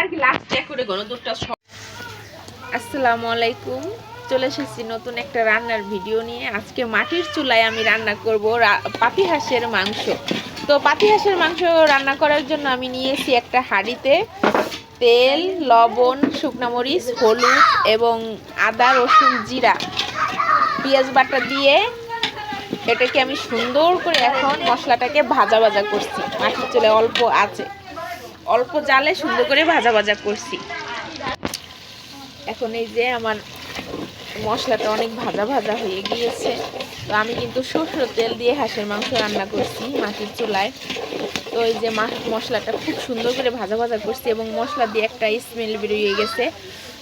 আর কি লাস্টে আসসালামু আলাইকুম। চলে এসেছি নতুন একটা রান্নার ভিডিও নিয়ে। আজকে মাটির চুলায় আমি রান্না করব পাতি হাঁসের মাংস। তো পাতি হাঁসের মাংস রান্না করার জন্য আমি নিয়েছি একটা হাঁড়িতে তেল, লবণ, শুকনা মরিচ, হলুদ এবং আদা, রসুন, জিরা। পেঁয়াজ বাটা দিয়ে এটাকে আমি সুন্দর করে এখন মশলাটাকে ভাজা ভাজা করছি। মাটির চুলে অল্প আছে। অল্প জালে সুন্দর করে ভাজা ভাজা করছি। এখন এই যে আমার মশলাটা অনেক ভাজা ভাজা হয়ে গিয়েছে। তো আমি কিন্তু সরষের তেল দিয়ে হাঁসের মাংস রান্না করছি মাটির চুলায়। তো এই যে মশলাটা খুব সুন্দর করে ভাজা ভাজা করছি এবং মশলা দিয়ে একটা স্মেল বেরিয়ে গেছে।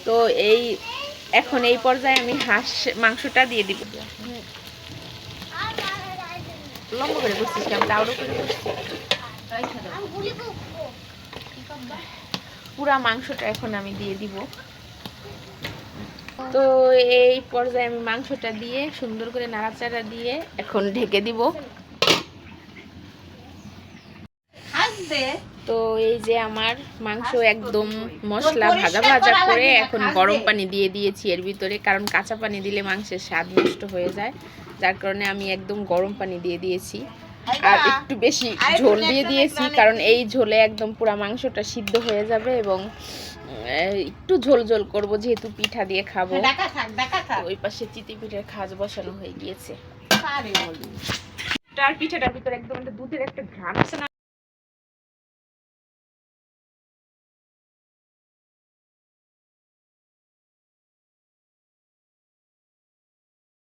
তো এই এখন এই পর্যায়ে আমি হাঁস মাংসটা দিয়ে দিব। লম্বা করে করছিস কেমন তাওড়ো করে করছিস পুরা মাংসটা এখন আমি দিয়ে দিব। তো এই পর্যায়ে আমি মাংসটা দিয়ে সুন্দর করে নাড়াচাড়া দিয়ে এখন ঢেকে দিব। তো এই যে আমার মাংস একদম মশলা ভাজা ভাজা করে এখন গরম পানি দিয়ে দিয়েছি এর ভিতরে কারণ কাঁচা পানি দিলে মাংসের স্বাদ নষ্ট হয়ে যায়। যার কারণে আমি একদম গরম পানি দিয়ে দিয়েছি। আর একটু বেশি ঝোল দিয়ে দিয়েছি কারণ এই ঝোলে একদম পুরা মাংসটা সিদ্ধ হয়ে যাবে এবং একটু ঝোল ঝোল করব যেহেতু পিঠা দিয়ে খাব। ওই পাশে চিতি পিঠের খাজ বসানো হয়ে গিয়েছে। তার পিঠাটার ভিতরে একদম একটা দুধের একটা ঘ্রাণ আছে না?